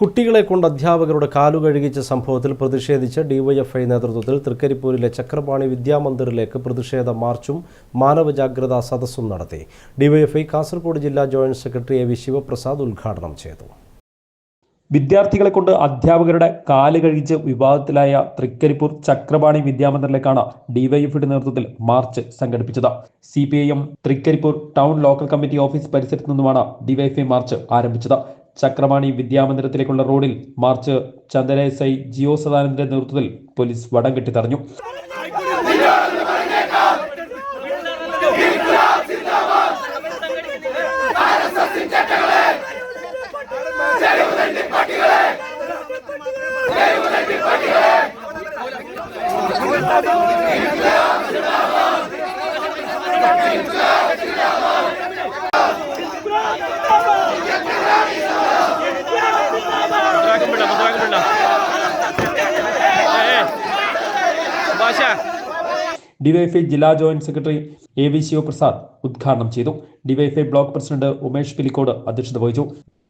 കുട്ടികളെ കൊണ്ട് അധ്യാപകരുടെ കാലു കഴുകിച്ച സംഭവത്തിൽ പ്രതിഷേധിച്ച് ഡിവൈഎഫ്ഐ നേതൃത്വത്തിൽ തൃക്കരിപ്പൂരിലെ ചക്രപാണി വിദ്യാമന്ദിറിലേക്ക് പ്രതിഷേധ മാർച്ചും മാനവ ജാഗ്രതാ സദസ്സും നടത്തി. ഡിവൈഎഫ്ഐ കാസർഗോഡ് ജില്ലാ joint secretary A V Sivaprasad ഉദ്ഘാടനം ചെയ്തു. വിദ്യാർത്ഥികളെ കൊണ്ട് അധ്യാപകരുടെ കാൽ കഴിച്ച് വിവാദത്തിലായ തൃക്കരിപ്പൂർ ചക്രപാണി വിദ്യാമന്ദിറിലേക്കാണ് ഡിവൈഎഫ്ഐയുടെ നേതൃത്വത്തിൽ മാർച്ച് സംഘടിപ്പിച്ചത്. C P I M Trikaripur town local committee office പരിസരത്ത് നിന്നുമാണ് ഡിവൈഎഫ്ഐ മാർച്ച് ആരംഭിച്ചത്. ചക്രപാണി വിദ്യാമന്ദിരത്തിലേക്കുള്ള റോഡിൽ march Chandana S I Jio സദാനന്ദന്റെ നേതൃത്വത്തിൽ പോലീസ് വടം കെട്ടി തടഞ്ഞു ഡിവൈഎഫ്ഐ ജില്ലാ joint secretary A V Sivaprasad ഉദ്ഘാടനം ചെയ്തു. DYFI block president Umesh Pilicode അധ്യക്ഷത വഹിച്ചു.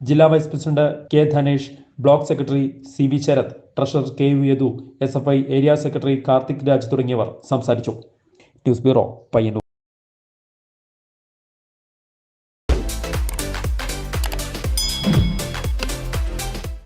ജില്ലാ vice president K Dhanesh block secretary C V Sarath treasurer K U Yadu S F I area secretary Karthik Raj തുടങ്ങിയവർ സംസാരിച്ചു. News bureau Payyanur.